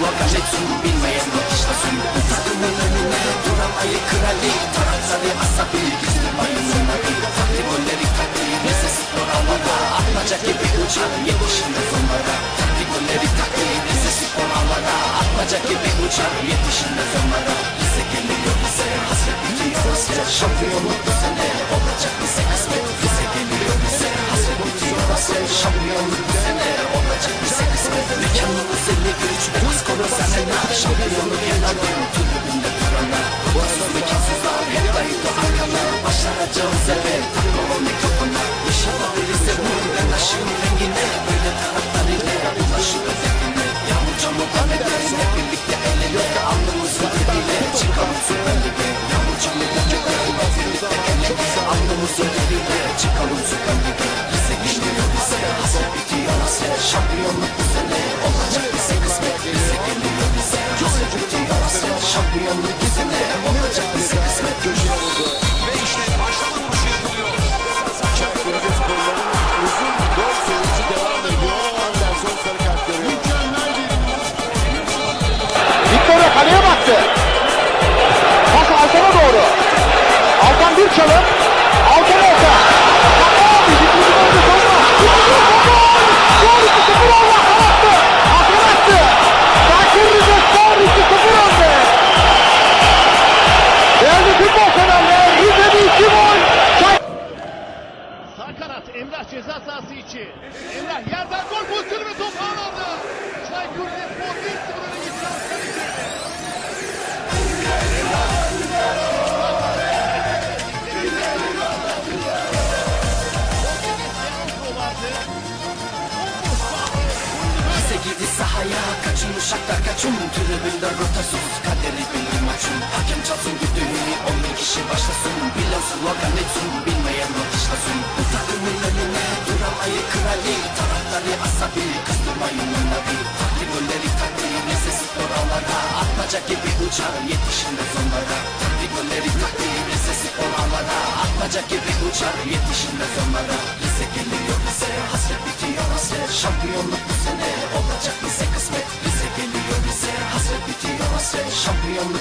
slogan etsin bilmeyen bakışlasın Bu takımın önüne duran ayı krali Taraftarı asabi gizli mayının adı Taktik golleri taktiği neyse spor havada Atmaca gibi uçar yetişinde sonlara Taktik golleri taktiği neyse spor havada Atmaca gibi uçar yetişinde sonlara Bize geliyor bize hasret bitiyor hasret Şampiyonluk bu sene olacak bize kısmet Bize geliyor bize hasret bitiyor hasret Şampiyonluk bu sene olacak bize kısmet Mekanımız 53 seneler Şampiyonluk yanardım tribünde duranlar Burası mekansızlar hep dayıdı arkana Başaracağız evet takma o mikrofona İnşallah birisi bu ben aşığın rengine Böyle taraftar ile ulaşır özetine Yağmur çamur kameder hep birlikte el ele Alnımızın dibiyle çıkalım süper lige Yağmur çamur kameder hep birlikte el ele Alnımızın dibiyle çıkalım süper lige Bize geliyor bize hasret bitiyor hasret Şampiyonluk bu sene Pas Altan'a doğru. Altan bir çalım. Kaçın uşaklar kaçın. Tribünde rotasyon kaderi bilir maçın Hakem çalsın düdüğünü on bin kişi başlasın. Bilen slogan etsin bilmeyen bakışlasın Bu takımın önüne duran ayı krali Taraftarı asabi kızdırmayın onları. Taktik golleri taktiği neyse spor ağlara Atmaca gibi uçar yetişinde sonlara. Taktik golleri taktiği neyse spor ağlara Atmaca gibi uçar yetişinde sonlara. Bize geliyor bize hasret bitiyor hasret. Şampiyonluk bu sene olacak bize kısmet